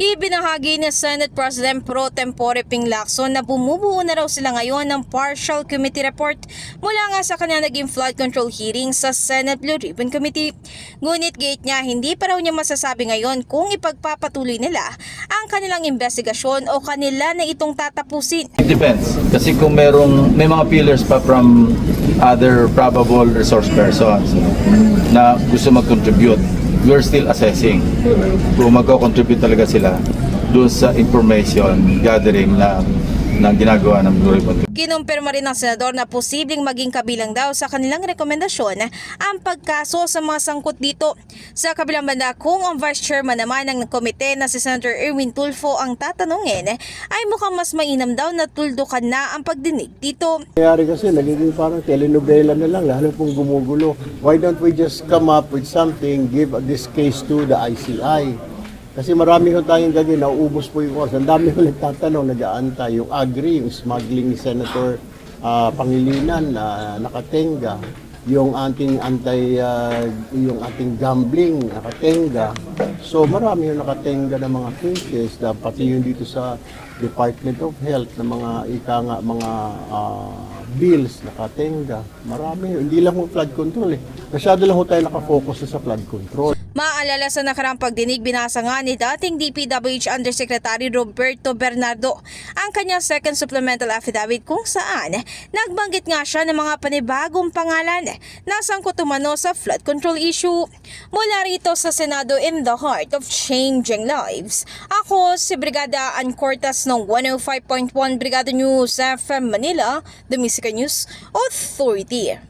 Ibinahagi ni Senate President Pro Tempore Ping Lacson na bumubuo na raw sila ngayon ng partial committee report mula nga sa kanya naging flood control hearing sa Senate Blue Ribbon Committee. Ngunit gate niya hindi pa raw niya masasabi ngayon kung ipagpapatuloy nila ang kanilang investigasyon o kanila na itong tatapusin. It depends. Kasi kung merong, may mga pillars pa from other probable resource persons na gusto mag-contribute, we're still assessing. Kung magko-contribute talaga sila doon sa information gathering na, na ginagawa ng Blue Ribbon Kinumpirma rin ng senador na posibleng maging kabilang daw sa kanilang rekomendasyon ang pagkaso sa mga sangkot dito. Sa kabilang banda, kung ang vice chairman naman ng komite na si Senator Erwin Tulfo ang tatanungin, ay mukhang mas mainam daw na tuldukan na ang pagdinig dito. Nangyari kasi nagiging parang telenovela na lang, lalo pong gumugulo. Why don't we just come up with something, give this case to the ICI? Kasi marami ko tayong gagawin, nauubos po yung oras. Ang dami ko nagtatanong, nag-aantay, yung agri, yung smuggling ni Senator ah, Pangilinan na nakatenga, yung ating anti, ah, yung ating gambling, nakatenga. So marami yung nakatenga ng mga cases, na pati yung dito sa Department of Health na mga ika nga, mga ah, bills, nakatenga. Marami, hindi lang ho flood control eh. Masyado lang ho tayo nakafocus na sa flood control. Maalala sa nakarang pagdinig, binasa nga ni dating DPWH Undersecretary Roberto Bernardo ang kanyang second supplemental affidavit kung saan nagbanggit nga siya ng mga panibagong pangalan na sangkot umano sa flood control issue. Mula rito sa Senado in the heart of changing lives. Ako si Brigada Ann Cortas ng 105.1 Brigada News FM Manila, The Music News Authority.